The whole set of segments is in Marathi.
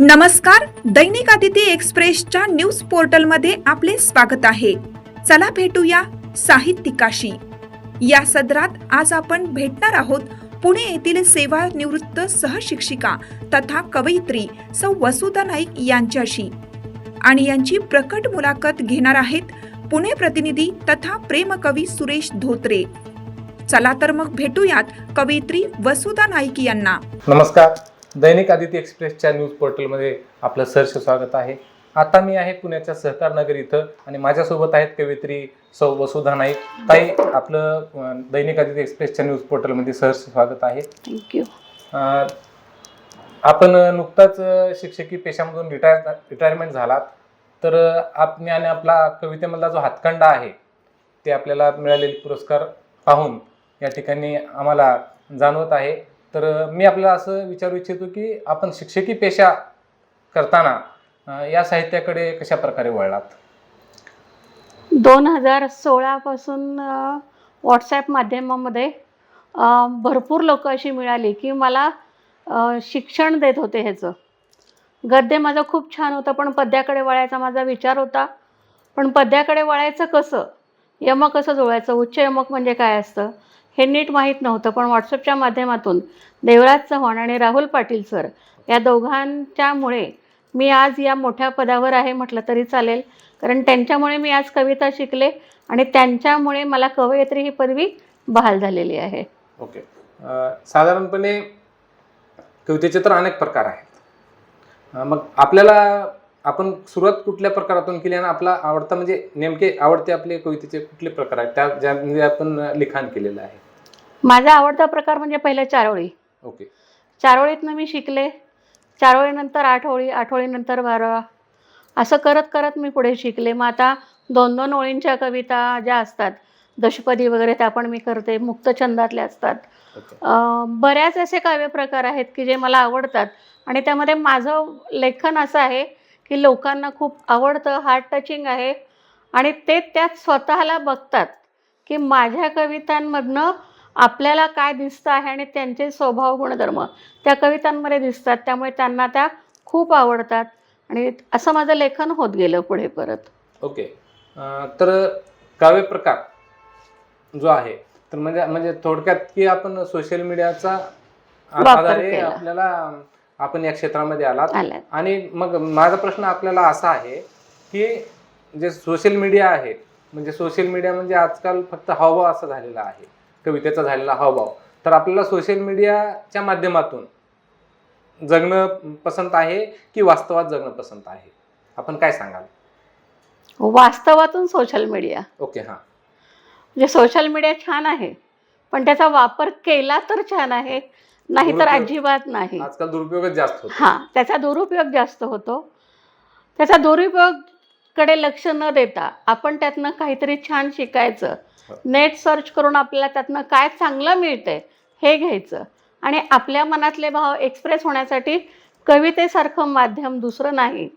नमस्कार दैनिक अतिथी एक्सप्रेसच्या न्यूज पोर्टलमध्ये आपले स्वागत आहे. चला भेटूया साहित्यिकाशी. या सदरात आज आपण भेटणार आहोत पुणे येथील सेवानिवृत्त सहशिक्षिका तथा कवयित्री सौ वसुधा नाईक यांच्याशी. आणि यांची प्रकट मुलाखत घेणार आहेत पुणे प्रतिनिधी तथा प्रेमकवी सुरेश धोत्रे. चला तर मग भेटूयात कवयित्री वसुधा नाईक यांना. नमस्कार. दैनिक आदित्य एक्सप्रेसच्या न्यूज पोर्टलमध्ये आपलं सहर्ष स्वागत आहे. आता मी आहे पुण्याच्या सहकार नगर इथं आणि माझ्यासोबत आहेत कवयित्री सौ वसुधा नाईक. ताई आपलं दैनिक आदित्य एक्सप्रेसच्या न्यूज पोर्टलमध्ये सहर्ष स्वागत आहे. थँक्यू आपण नुकताच शिक्षकी पेशामधून रिटायर रिटायरमेंट झालात. तर आपण आणि आपला कवितेमधला जो हातखंडा आहे ते आपल्याला मिळालेले पुरस्कार पाहून या ठिकाणी आम्हाला जाणवत आहे. तर मी आपल्याला असं विचारू इच्छितो की आपण शिक्षकी पेशा करताना या साहित्याकडे कशा प्रकारे वळलात? दोन हजार सोळापासून व्हॉट्सॲप माध्यमामध्ये भरपूर लोक अशी मिळाली की मला शिक्षण देत होते ह्याचं. गद्य माझं खूप छान होतं पण पद्याकडे वळायचा माझा विचार होता. पण पद्याकडे वळायचं कसं? यमक कसं जुळायचं. उच्च यमक म्हणजे काय असतं? हे नीट माहीत नव्हतं पण व्हॉट्सअपच्या माध्यमातून देवराज चव्हाण आणि राहुल पाटील सर या दोघांच्यामुळे मी आज या मोठ्या पदावर आहे म्हटलं तरी चालेल. कारण त्यांच्यामुळे मी आज कविता शिकले आणि त्यांच्यामुळे मला कवयित्री ही पदवी बहाल झालेली आहे. ओके. साधारणपणे कवितेचे तर अनेक प्रकार आहेत. मग आपल्याला आपण सुरुवात कुठल्या प्रकारातून केली आणि आपला आवडता म्हणजे नेमके आवडते आपले कवितेचे कुठले प्रकार आहेत? त्या ज्यामध्ये आपण लिखाण केलेलं आहे. माझा आवडता प्रकार म्हणजे पहिल्या चारोळी. ओके. चारोळीतनं मी शिकले. चारोळीनंतर आठ ओळी आठ ओळीनंतर बारा. असं करत करत मी पुढे शिकले. मग आता दोन दोन ओळींच्या कविता ज्या असतात दशपदी वगैरे त्या पण मी करते मुक्तछंदातल्या असतात. अं, बऱ्याच असे काव्यप्रकार आहेत की जे मला आवडतात. आणि त्यामध्ये माझं लेखन असं आहे की लोकांना खूप आवडतं हार्ट टचिंग आहे. आणि ते त्यात स्वतःला बघतात की माझ्या कवितांमधनं आपल्याला काय दिसतं आहे आणि त्यांचे स्वभाव गुणधर्म त्या कवितांमध्ये दिसतात. त्यामुळे त्यांना त्या खूप आवडतात. आणि असं माझं लेखन होत गेलं पुढे परत. ओके. तर काव्य प्रकार जो आहे तर म्हणजे म्हणजे थोडक्यात की आपण सोशल मीडियाचा आधारे. आपल्याला आपण या क्षेत्रामध्ये आलात. आणि मग माझा प्रश्न आपल्याला असा आहे की जे सोशल मीडिया आहे म्हणजे सोशल मीडिया म्हणजे आजकाल फक्त हावभाव असा झालेला आहे. कवितेचा झालेला हावभाव. तर आपल्याला सोशल मीडियाच्या माध्यमातून जगणं पसंत आहे की वास्तवात जगणं पसंत आहे? आपण काय सांगाल? वास्तवातून सोशल मीडिया ओके हां. म्हणजे सोशल मीडिया छान आहे पण त्याचा वापर केला तर छान आहे नाहीतर दुरुपयोग- अजिबात नाही. आजकाल दुरुपयोगच जास्त होतो. हां त्याचा दुरुपयोग जास्त होतो. त्याचा दुरुपयोगकडे लक्ष न देता आपण त्यातनं काहीतरी छान शिकायचं. नेट सर्च करून आपल्याला त्यातनं काय चांगलं मिळतंय हे घ्यायचं. आणि आपल्या मनातले भाव एक्सप्रेस होण्यासाठी कवितेसारखं माध्यम दुसरं नाही.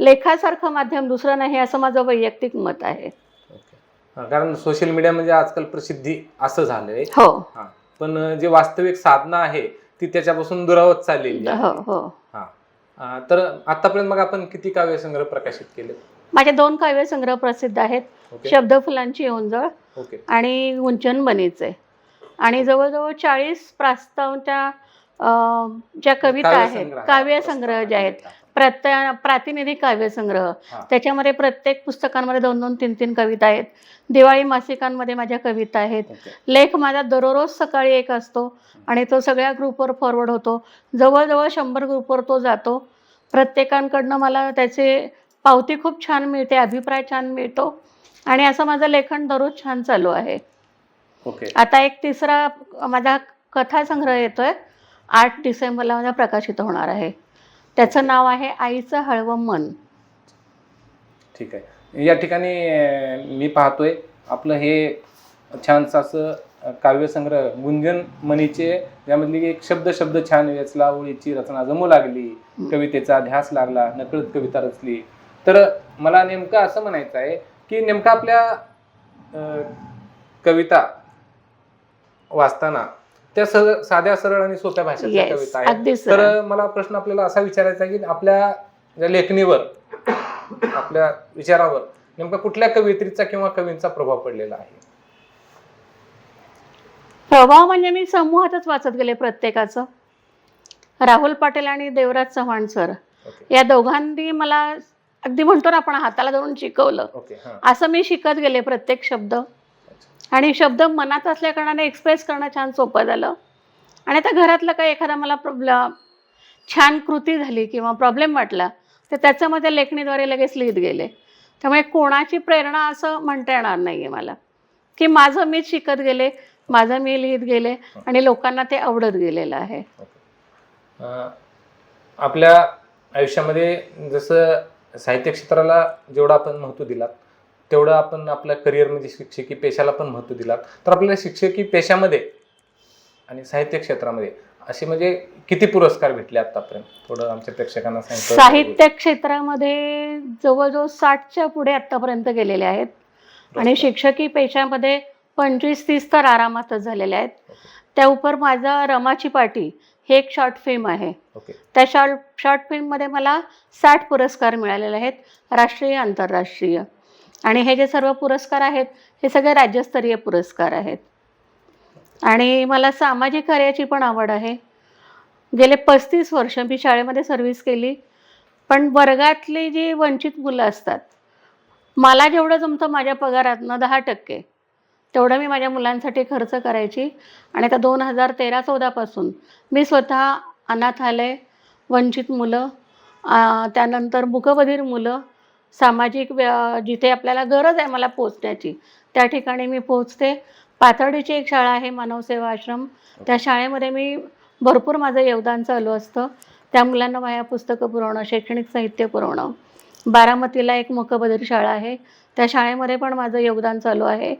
लेखासारखं माध्यम दुसरं नाही असं माझं वैयक्तिक मत आहे. कारण सोशल मीडिया म्हणजे आजकाल प्रसिद्धी असं झालंय. हो. पण जे वास्तविक साधना आहे ती त्याच्यापासून दुरावत चाललेली. हो हो. हां. तर आतापर्यंत मग आपण किती काव्यसंग्रह प्रकाशित केले माझे दोन काव्यसंग्रह प्रसिद्ध आहेत. शब्द फुलांची ओंजळ आणि गुंचन बनीचे. आणि जवळजवळ चाळीस प्रास्तावच्या ज्या कविता आहेत काव्यसंग्रह. जे आहेत प्रत्य प्रातिनिधिक काव्यसंग्रह. त्याच्यामध्ये प्रत्येक पुस्तकांमध्ये दोन दोन तीन तीन कविता आहेत. दिवाळी मासिकांमध्ये माझ्या कविता आहेत. लेख माझा दररोज सकाळी एक असतो आणि तो सगळ्या ग्रुपवर फॉरवर्ड होतो. जवळजवळ शंभर ग्रुपवर तो जातो. प्रत्येकांकडनं मला त्याचे पावती खूप छान मिळते अभिप्राय छान मिळतो. आणि असं माझं लेखन दररोज छान चालू आहे. ओके. आता एक तिसरा माझा कथासंग्रह येतोय. आठ डिसेंबरला माझा प्रकाशित होणार आहे. त्याचं नाव आहे आईचं हळवं मन. ठीक आहे. या ठिकाणी मी पाहतोय आपलं हे छानसं असं काव्यसंग्रह गुंजन मनीचे यामधली एक शब्द शब्द छान वेचला ओळीची रचना जमू लागली कवितेचा ध्यास लागला नकळत कविता रचली. तर मला नेमकं असं म्हणायचं आहे की नेमकं आपल्या कविता वाचताना त्या सर साध्या सरळ आणि सोप्या भाषेतल्या येस कविता आहेत. तर मला प्रश्न आपल्याला असा विचारायचा की आपल्या लेखणीवर आपल्या विचारावर नेमका कुठल्या कवयित्रीचा किंवा कवींचा प्रभाव पडलेला आहे? प्रभाव म्हणजे मी समूहातच वाचत गेले प्रत्येकाचं. राहुल पाटील आणि देवराज चव्हाण सर. ओके. या दोघांनी मला अगदी म्हणतो ना आपण हाताला धरून शिकवलं. ओके हां. असं मी शिकत गेले प्रत्येक शब्द. आणि शब्द मनात असल्या कारणाने एक्सप्रेस करणं छान सोपं झालं. आणि आता घरातलं काही एखादा मला प्रॉब्लेम छान कृती झाली किंवा प्रॉब्लेम वाटला तर त्याच्यामध्ये लेखणीद्वारे लगेच लिहित गेले. त्यामुळे कोणाची प्रेरणा असं म्हणता येणार नाही आहे मला. की माझं मीच शिकत गेले माझं मी लिहित गेले आणि लोकांना ते आवडत गेलेलं आहे. अं, आपल्या आयुष्यामध्ये जसं साहित्य क्षेत्राला जेवढं आपण महत्त्व दिलात तेवढं आपण आपल्या करिअरमध्ये शिक्षकी पेशाला पण महत्त्व दिलात. तर आपल्याला शिक्षकी पेशामध्ये आणि साहित्य क्षेत्रामध्ये असे म्हणजे किती पुरस्कार भेटले आतापर्यंत? थोडं आमच्या प्रेक्षकांना सांगितलं. साहित्य क्षेत्रामध्ये जवळजवळ साठच्या पुढे आत्तापर्यंत गेलेले आहेत. आणि शिक्षकी पेशामध्ये पंचवीस तीस तर आरामातच झालेले आहेत. त्या उपर माझा रमाची पाटी हे एक शॉर्ट फिल्म आहे. त्या शॉर्ट शॉर्ट फिल्ममध्ये मला साठ पुरस्कार मिळालेले आहेत राष्ट्रीय आंतरराष्ट्रीय. आणि हे जे सर्व पुरस्कार आहेत हे सगळे राज्यस्तरीय पुरस्कार आहेत. आणि मला सामाजिक कार्याची पण आवड आहे. गेले पस्तीस वर्ष मी शाळेमध्ये सर्व्हिस केली पण वर्गातली जी वंचित मुलं असतात मला जेवढं जमतं माझ्या पगारातनं दहा टक्के. तेवढं मी माझ्या मुलांसाठी खर्च करायची. आणि आता दोन हजार तेरा चौदापासून मी स्वतः अनाथालय वंचित मुलं त्यानंतर मुकबधीर मुलं सामाजिक व्य जिथे आपल्याला गरज आहे मला पोचण्याची त्या ठिकाणी मी पोचते पाथर्डीची एक शाळा आहे मानवसेवा आश्रम. त्या शाळेमध्ये मी भरपूर माझं योगदान चालू असतं. त्या मुलांना वह्या पुस्तकं पुरवणं शैक्षणिक साहित्य पुरवणं. बारामतीला एक मुकबधीर शाळा आहे. त्या शाळेमध्ये पण माझं योगदान चालू आहे.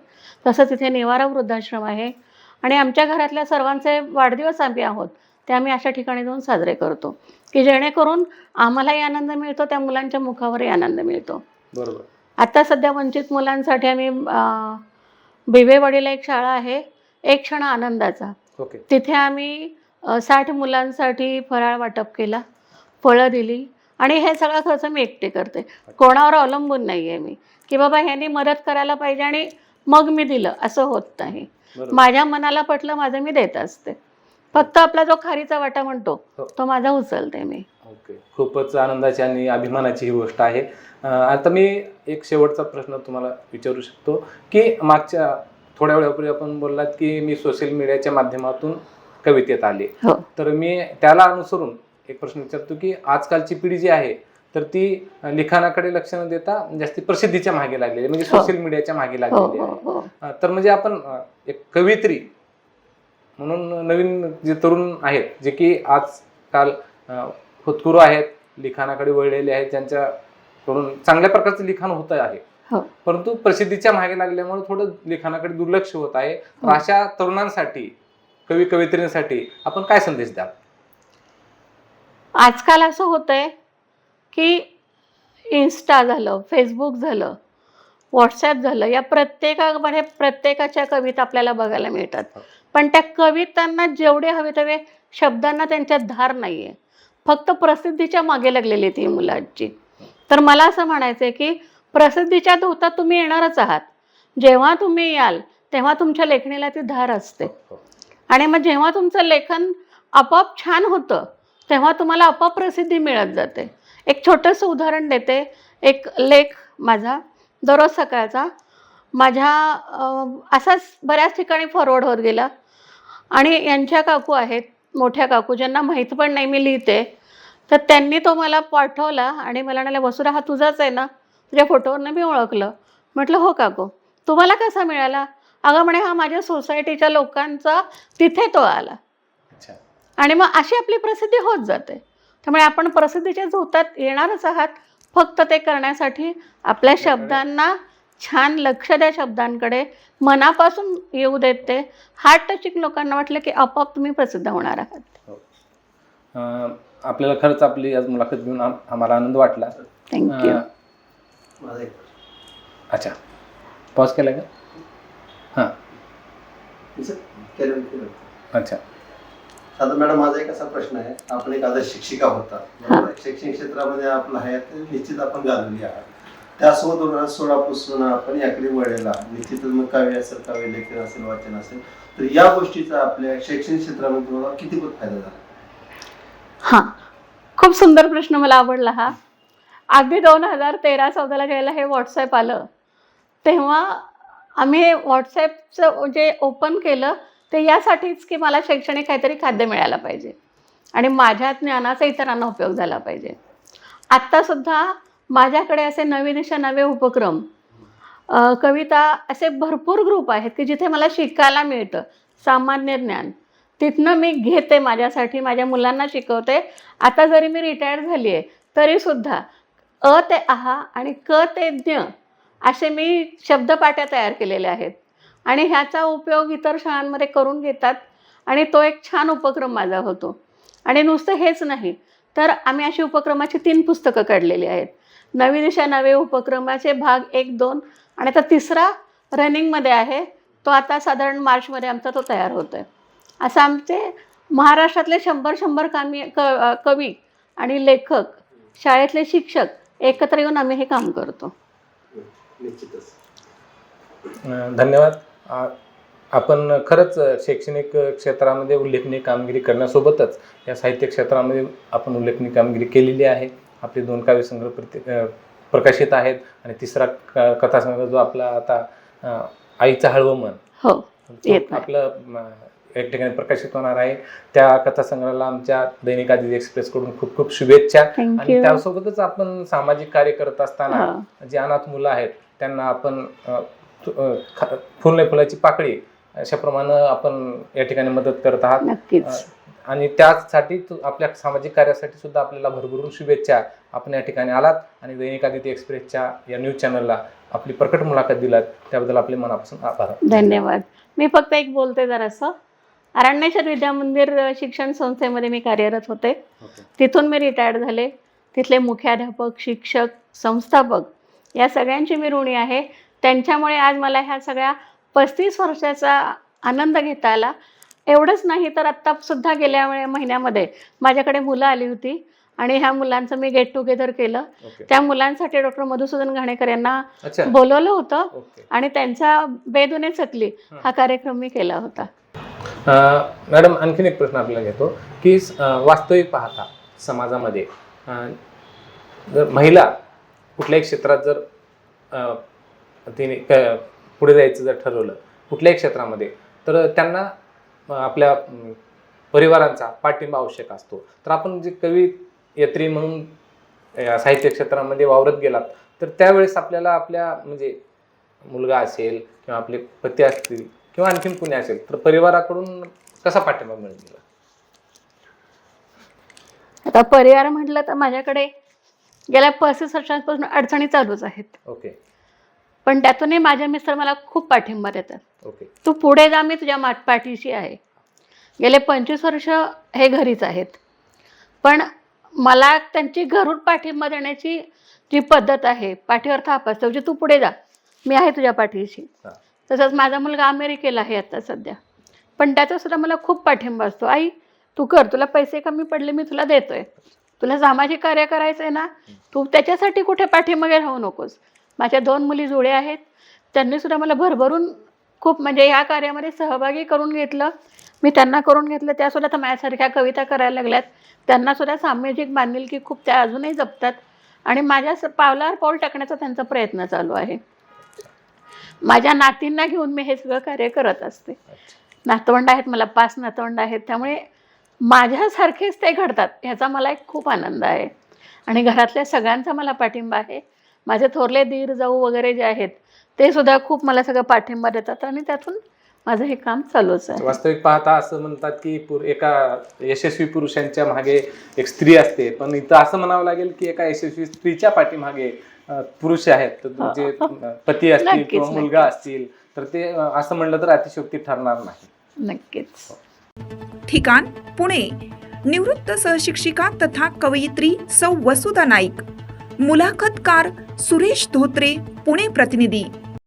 तसंच इथे निवारा वृद्धाश्रम आहे. आणि आमच्या घरातल्या सर्वांचे वाढदिवस आम्ही आहोत. ते आम्ही अशा ठिकाणी जाऊन साजरे करतो. की जेणेकरून आम्हालाही आनंद मिळतो त्या मुलांच्या मुखावरही आनंद मिळतो. बरोबर. आता सध्या वंचित मुलांसाठी आम्ही अं, बिवेवाडीला एक शाळा आहे. एक क्षण आनंदाचा. ओके. तिथे आम्ही साठ मुलांसाठी फराळ वाटप केला फळं दिली. आणि हे सगळा खर्च मी एकटे करते. कोणावर अवलंबून नाही आहे मी. की बाबा ह्यांनी मदत करायला पाहिजे आणि मग मी दिलं असं होत नाही. माझ्या मनाला पटलं माझं मी देत असते. फक्त आपला जो खारीचा वाटा म्हणतो हो. तो माझा उचलते मी. ओके. खूपच आनंदाची आणि अभिमानाची ही गोष्ट आहे. आता मी एक शेवटचा प्रश्न तुम्हाला विचारू शकतो की मागच्या थोड्या वेळापूर्वी आपण बोललात की मी सोशल मीडियाच्या माध्यमातून कवितेत आले. हो. तर मी त्याला अनुसरून एक प्रश्न विचारतो की आजकालची पिढी जी आहे तर ती लिखाणाकडे लक्ष न देता जास्ती प्रसिद्धीच्या मागे लागलेली म्हणजे हो. सोशल मीडियाच्या मागे हो लागलेली हो आहे हो अं, तर म्हणजे आपण एक कवित्री म्हणून नवीन जे तरुण आहेत जे की आजकाल होतकुरू आहेत लिखाणाकडे वळलेले आहेत ज्यांच्याकडून चांगल्या प्रकारचं लिखाण होत आहे हो. परंतु प्रसिद्धीच्या मागे लागल्यामुळे थोडं लिखाणाकडे दुर्लक्ष होत आहे हो. अशा तरुणांसाठी कवी कवयित्रींसाठी आपण काय संदेश द्याल आजकाल असं होतंय की इन्स्टा झालं फेसबुक झालं व्हॉट्सॲप झालं या प्रत्येकामध्ये प्रत्येकाच्या कविता आपल्याला बघायला मिळतात. हो. पण त्या कवितांना जेवढे हवे तेवढे शब्दांना त्यांच्यात धार नाही आहे फक्त प्रसिद्धीच्या मागे लागलेली ती मुलांची. तर मला असं म्हणायचं आहे की प्रसिद्धीच्या धोतात तुम्ही येणारच आहात. जेव्हा तुम्ही याल तेव्हा तुमच्या लेखणीला ती धार असते. हो. आणि मग जेव्हा तुमचं लेखन आपोआप छान होतं तेव्हा तुम्हाला अपप्रसिद्धी मिळत जाते. एक छोटंसं उदाहरण देते. एक लेख माझा दररोज सकाळचा. माझ्या असाच बऱ्याच ठिकाणी फॉरवर्ड होत गेला. आणि यांच्या काकू आहेत मोठ्या काकू ज्यांना माहीत पण नाही मी लिहिते. तर त्यांनी तो मला पाठवला आणि मला म्हणाले वसुरा हा तुझाच आहे ना? तुझ्या फोटोवरनं मी ओळखलं. म्हटलं हो काकू. तुम्हाला कसा मिळाला? अगं म्हणे हा माझ्या सोसायटीच्या लोकांचा तिथे तो आला. आणि मग अशी आपली प्रसिद्धी होत जाते. त्यामुळे आपण प्रसिद्धीच्या झोतात येणारच आहात. फक्त ते करण्यासाठी आपल्या शब्दांना छान लक्ष द्या शब्दांकडे. मनापासून येऊ देत ते. हार्ट टचिंग लोकांना वाटलं की आपोआप तुम्ही प्रसिद्ध होणार आहात. अं, आपल्याला खरंच आपली आज मुलाखत घेऊन आम- आम्हाला आनंद वाटला. थँक्यू अच्छा. पॉज केला का? हां. अच्छा. आता मॅडम माझा एक असा प्रश्न आहे. आपण एक आदर्श शिक्षिका होता. आहे? शैक्षणिक क्षेत्रामध्ये आपलं हयात निश्चित आपण घालवली आहात त्यासोबत दोन हजार सोळा पासून आपण याकडे वळलेला निश्चितच मग काव्य असेल काव्य लेखन असेल वाचन असेल तर या गोष्टीचा आपल्या शैक्षणिक क्षेत्रामध्ये तुम्हाला किती फायदा झाला. हां. खूप सुंदर प्रश्न मला आवडला हा. अगदी दोन हजार तेरा चौदाला ज्यावेळेला हे व्हॉट्सॲप आलं तेव्हा आम्ही व्हॉट्सॲपचं जे ओपन केलं. ते यासाठीच की मला शैक्षणिक काहीतरी खाद्य मिळायला पाहिजे. आणि माझ्या ज्ञानाचा इतरांना उपयोग झाला पाहिजे. आत्तासुद्धा माझ्याकडे असे नवीन अशा नवे उपक्रम कविता असे भरपूर ग्रुप आहेत की जिथे मला शिकायला मिळतं. सामान्य ज्ञान. तिथनं मी घेते माझ्यासाठी माझ्या मुलांना शिकवते. आता जरी मी रिटायर्ड झाली आहे तरीसुद्धा अ ते आहा आणि क ते ज्ञ असे मी शब्दपाट्या तयार केलेल्या आहेत. आणि ह्याचा उपयोग इतर शाळांमध्ये करून घेतात. आणि तो एक छान उपक्रम माझा होतो. आणि नुसतं हेच नाही तर आम्ही अशी उपक्रमाची तीन पुस्तकं काढलेली आहेत. नवी दिशा नवे उपक्रमाचे भाग एक दोन आणि आता तिसरा रनिंगमध्ये आहे. तो आता साधारण मार्चमध्ये आमचा तो तयार होतो आहे असं आमचे महाराष्ट्रातले शंभर शंभर कामी क कवी आणि लेखक शाळेतले शिक्षक एकत्र येऊन आम्ही हे काम करतो. निश्चितच धन्यवाद. आपण खरंच शैक्षणिक क्षेत्रामध्ये उल्लेखनीय कामगिरी करण्यासोबतच या साहित्य क्षेत्रामध्ये आपण उल्लेखनीय कामगिरी केलेली आहे. आपले दोन काव्यसंग्रह प्रति प्रकाशित आहेत आणि तिसरा कथासंग्रह जो आपला आता आईचा हळवं मन. हो. आपलं एक ठिकाणी प्रकाशित होणार आहे. त्या कथासंग्रहाला आमच्या दैनिक आदिवासी एक्सप्रेसकडून खूप खूप शुभेच्छा. आणि त्यासोबतच आपण सामाजिक कार्य करत असताना. जे अनाथ मुलं आहेत त्यांना आपण ख- फुल फुलाची पाकळी अशाप्रमाणे आपण या ठिकाणी मदत करत आहात. नक्कीच. आणि त्यासाठी तु- आपल्या सामाजिक कार्यासाठी सुद्धा आपल्याला भरभरून शुभेच्छा आपण या ठिकाणी आलात. आणि दैनिक आदित्य एक्सप्रेसच्या या न्यूज चॅनलला आपली प्रकट मुलाखत दिलात. त्याबद्दल आपले मनापासून आभार. धन्यवाद. मी फक्त एक बोलते जरासं. अरण्येश्वर विद्यामंदिर अ, शिक्षण संस्थेमध्ये मी कार्यरत होते. तिथून मी रिटायर्ड झाले. तिथले मुख्याध्यापक शिक्षक संस्थापक या सगळ्यांची मी ऋणी आहे. त्यांच्यामुळे आज मला ह्या सगळ्या पस्तीस वर्षाचा आनंद घेता आला एवढंच नाही तर आत्तासुद्धा गेल्या महिन्यामध्ये माझ्याकडे मुलं आली होती आणि ह्या मुलांचं मी गेट टुगेदर केलं. ओके त्या मुलांसाठी डॉक्टर मधुसूदन घाणेकर यांना बोलवलं होतं ओके आणि त्यांच्या बेदुने चकली हा. कार्यक्रम मी केला होता. मॅडम आणखीन एक प्रश्न आपल्याला घेतो की वास्तविक पाहता समाजामध्ये जर महिला कुठल्याही क्षेत्रात जर तिने क- पुढे जायचं जर ठरवलं कुठल्याही क्षेत्रामध्ये तर त्यांना आपल्या परिवारांचा पाठिंबा आवश्यक असतो. तर आपण जे कवी यत्री म्हणून या साहित्य क्षेत्रामध्ये वावरत गेलात तर त्यावेळेस आपल्याला आपल्या म्हणजे मुलगा असेल किंवा आपले पती असतील किंवा आणखीन कुणी असेल तर परिवाराकडून कसा पाठिंबा मिळेल? आता परिवार म्हटलं तर माझ्याकडे गेल्या पस्तीस वर्षांपासून अडचणी चालूच आहेत. ओके. पण त्यातूनही माझे मिस्टर मला खूप पाठिंबा देतात. तू पुढे जा मी तुझ्या पाठीशी आहे. गेले पंचवीस वर्ष हे घरीच आहेत. पण मला त्यांची घरून पाठिंबा देण्याची जी पद्धत आहे पाठीवर थाप असते म्हणजे तू पुढे जा मी आहे तुझ्या पाठीशी. तसंच माझा मुलगा अमेरिकेला आहे आता सध्या. पण त्याचा सुद्धा मला खूप पाठिंबा असतो. आई तू कर तुला पैसे कमी पडले मी तुला देतोय. तुला सामाजिक कार्य करायचं आहे ना तू त्याच्यासाठी कुठे पाठीमागे राहू नकोस. माझ्या दोन मुली जुळ्या आहेत. त्यांनीसुद्धा मला भरभरून खूप म्हणजे ह्या कार्यामध्ये सहभागी करून घेतलं. मी त्यांना करून घेतलं. त्यासुद्धा आता माझ्यासारख्या कविता करायला लागल्यात. त्यांनासुद्धा सामाजिक बांधिलकी खूप त्या अजूनही जपतात. आणि माझ्या स- पावलावर पाऊल टाकण्याचा त्यांचा प्रयत्न चालू आहे. माझ्या नातींना घेऊन मी हे सगळं कार्य करत असते. नातवंड आहेत मला पाच नातवंड आहेत. त्यामुळे माझ्यासारखेच ते घडतात ह्याचा मला एक खूप आनंद आहे. आणि घरातल्या सगळ्यांचा मला पाठिंबा आहे. माझे थोरले दीर जाऊ वगैरे जे आहेत ते सुद्धा खूप मला सगळं पाठिंबा देतात आणि त्यातून माझं हे काम चालूच आहे. वास्तविक पाहता असं म्हणतात की पुर एका यशस्वी पुरुषांच्या मागे एक स्त्री असते. पण इथं असं म्हणावं लागेल की एका यशस्वी स्त्रीच्या पाठीमागे पुरुष आहेत. तर तुमचे अ, पती असतील किंवा मुलगा. असतील तर ते असं म्हणलं तर अतिशयोक्ती ठरणार नाही. नक्कीच. ठिकाण पुणे. निवृत्त सहशिक्षिका तथा कवयित्री सौ वसुधा नाईक. मुलाखतकार सुरेश धोत्रे पुणे प्रतिनिधी।